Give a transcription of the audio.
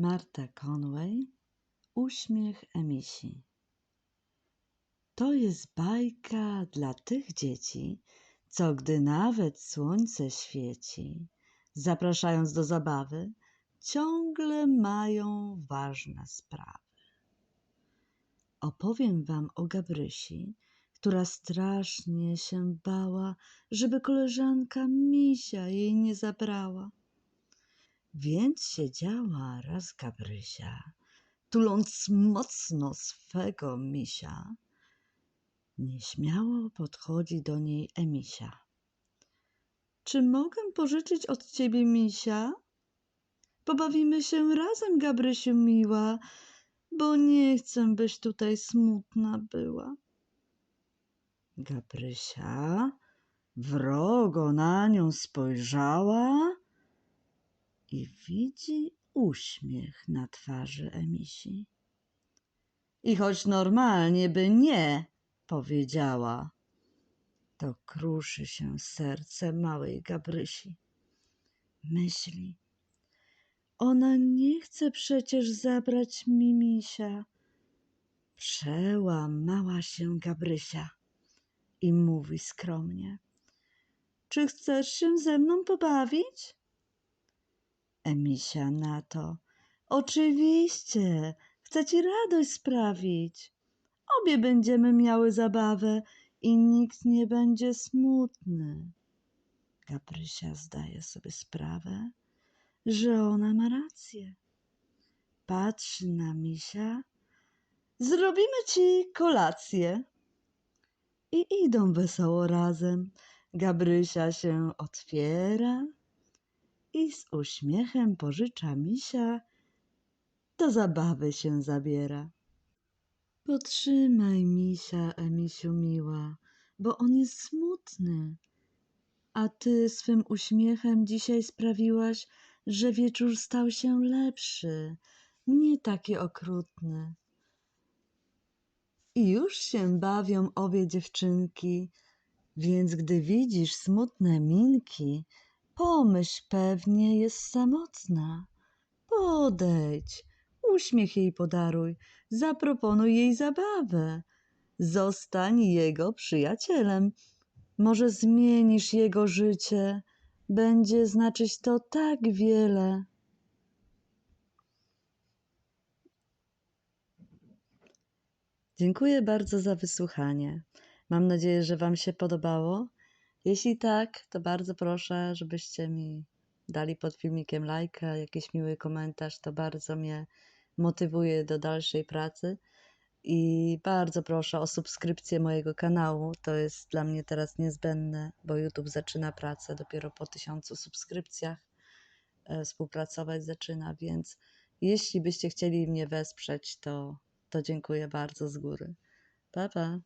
Marta Conway Uśmiech Emisi To jest bajka dla tych dzieci, co gdy nawet słońce świeci, zapraszając do zabawy, ciągle mają ważne sprawy. Opowiem wam o Gabrysi, która strasznie się bała, żeby koleżanka misia jej nie zabrała. Więc siedziała raz Gabrysia, tuląc mocno swego misia. Nieśmiało podchodzi do niej Emisia. Czy mogę pożyczyć od ciebie misia? Pobawimy się razem, Gabrysiu miła, bo nie chcę, byś tutaj smutna była. Gabrysia wrogo na nią spojrzała i widzi uśmiech na twarzy Emisi. I choć normalnie by nie powiedziała, to kruszy się serce małej Gabrysi. Myśli, ona nie chce przecież zabrać mi misia. Przełamała się Gabrysia i mówi skromnie. Czy chcesz się ze mną pobawić? Emisia na to. Oczywiście, chcę ci radość sprawić. Obie będziemy miały zabawę i nikt nie będzie smutny. Gabrysia zdaje sobie sprawę, że ona ma rację. Patrzy na misia. Zrobimy ci kolację. I idą wesoło razem. Gabrysia się otwiera i z uśmiechem pożycza misia, do zabawy się zabiera. Potrzymaj misia, Emisiu miła, bo on jest smutny. A ty swym uśmiechem dzisiaj sprawiłaś, że wieczór stał się lepszy, nie taki okrutny. I już się bawią obie dziewczynki, więc gdy widzisz smutne minki, pomyśl pewnie jest samotna. Podejdź, uśmiech jej podaruj, zaproponuj jej zabawę. Zostań jego przyjacielem. Może zmienisz jego życie. Będzie znaczyć to tak wiele. Dziękuję bardzo za wysłuchanie. Mam nadzieję, że Wam się podobało. Jeśli tak, to bardzo proszę, żebyście mi dali pod filmikiem lajka, jakiś miły komentarz. To bardzo mnie motywuje do dalszej pracy. I bardzo proszę o subskrypcję mojego kanału. To jest dla mnie teraz niezbędne, bo YouTube zaczyna pracę dopiero po tysiącu subskrypcjach. E, współpracować zaczyna, więc jeśli byście chcieli mnie wesprzeć, to, to dziękuję bardzo z góry. Pa, pa.